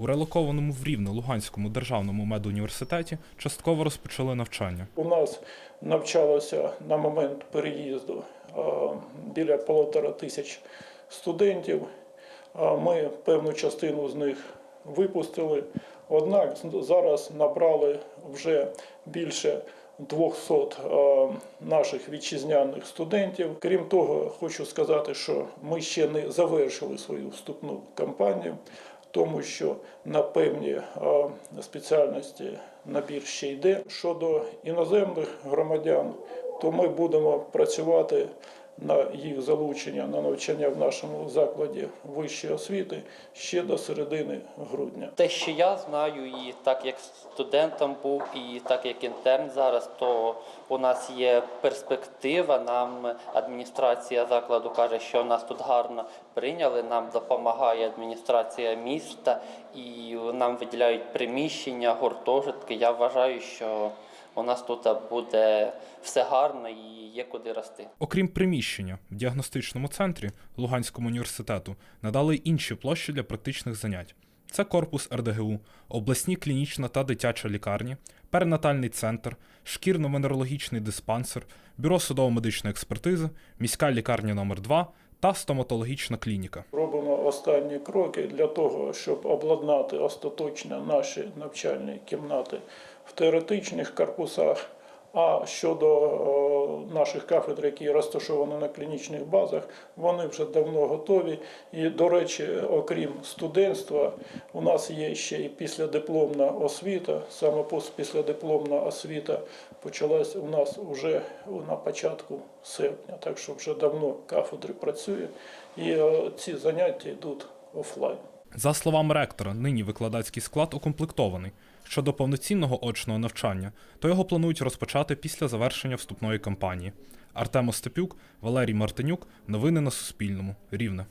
У релокованому в Рівне Луганському державному медуніверситеті частково розпочали навчання. У нас навчалося на момент переїзду е, біля полутора тисяч студентів. Е, Ми певну частину з них випустили, однак зараз набрали вже більше 200 е, наших вітчизняних студентів. Крім того, хочу сказати, що ми ще не завершили свою вступну кампанію, тому що на певні е, спеціальності набір ще йде. Щодо іноземних громадян, то ми будемо працювати на їх залучення на навчання в нашому закладі вищої освіти ще до середини грудня. Те, що я знаю, і так як студентом був, і так як інтерн зараз, то у нас є перспектива. Нам адміністрація закладу каже, що нас тут гарно прийняли. Нам допомагає адміністрація міста і нам виділяють приміщення, гуртожитки. Я вважаю, що у нас тут буде все гарно і є куди рости. Окрім приміщення, в діагностичному центрі Луганському університету надали інші площі для практичних занять. Це корпус РДГУ, обласні клінічна та дитяча лікарні, перинатальний центр, шкірно-венерологічний диспансер, бюро судово-медичної експертизи, міська лікарня номер 2 та стоматологічна клініка. Робимо останні кроки для того, щоб обладнати остаточно наші навчальні кімнати в теоретичних корпусах. А щодо е, наших кафедр, які розташовані на клінічних базах, вони вже давно готові. І, до речі, окрім студентства, у нас є ще і післядипломна освіта. Саме післядипломна освіта почалась у нас вже на початку серпня, так що вже давно кафедри працює, і е, ці заняття йдуть офлайн. За словами ректора, нині викладацький склад укомплектований. Щодо повноцінного очного навчання, то його планують розпочати після завершення вступної кампанії. Артем Остапюк, Валерій Мартинюк. Новини на Суспільному. Рівне.